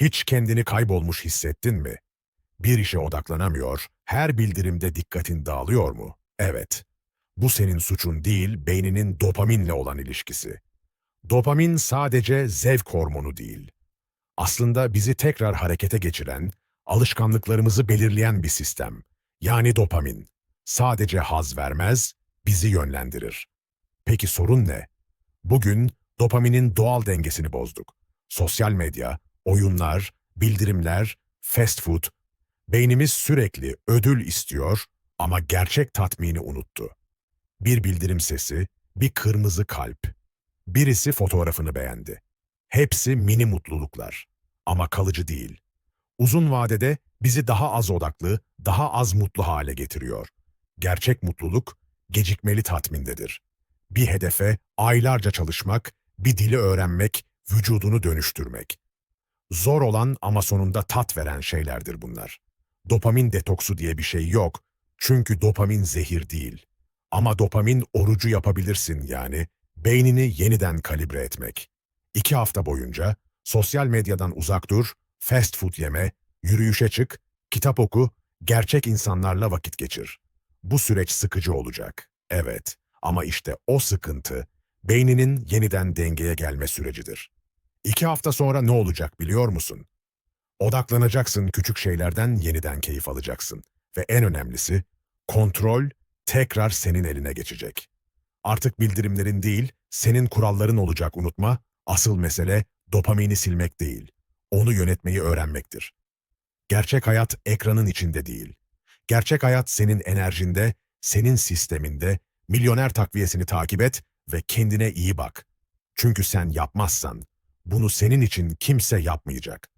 Hiç kendini kaybolmuş hissettin mi? Bir işe odaklanamıyor, her bildirimde dikkatin dağılıyor mu? Evet. Bu senin suçun değil, beyninin dopaminle olan ilişkisi. Dopamin sadece zevk hormonu değil. Aslında bizi tekrar harekete geçiren, alışkanlıklarımızı belirleyen bir sistem. Yani dopamin. Sadece haz vermez, bizi yönlendirir. Peki sorun ne? Bugün dopaminin doğal dengesini bozduk. Sosyal medya, oyunlar, bildirimler, fast food. Beynimiz sürekli ödül istiyor ama gerçek tatmini unuttu. Bir bildirim sesi, bir kırmızı kalp. Birisi fotoğrafını beğendi. Hepsi mini mutluluklar ama kalıcı değil. Uzun vadede bizi daha az odaklı, daha az mutlu hale getiriyor. Gerçek mutluluk gecikmeli tatmindedir. Bir hedefe aylarca çalışmak, bir dili öğrenmek, vücudunu dönüştürmek. Zor olan ama sonunda tat veren şeylerdir bunlar. Dopamin detoksu diye bir şey yok. Çünkü dopamin zehir değil. Ama dopamin orucu yapabilirsin yani. Beynini yeniden kalibre etmek. İki hafta boyunca sosyal medyadan uzak dur, fast food yeme, yürüyüşe çık, kitap oku, gerçek insanlarla vakit geçir. Bu süreç sıkıcı olacak. Evet ama işte o sıkıntı beyninin yeniden dengeye gelme sürecidir. İki hafta sonra ne olacak biliyor musun? Odaklanacaksın küçük şeylerden yeniden keyif alacaksın. Ve en önemlisi kontrol tekrar senin eline geçecek. Artık bildirimlerin değil, senin kuralların olacak unutma. Asıl mesele dopamini silmek değil, onu yönetmeyi öğrenmektir. Gerçek hayat ekranın içinde değil. Gerçek hayat senin enerjinde, senin sisteminde, milyoner takviyesini takip et ve kendine iyi bak. Çünkü sen yapmazsan, bunu senin için kimse yapmayacak.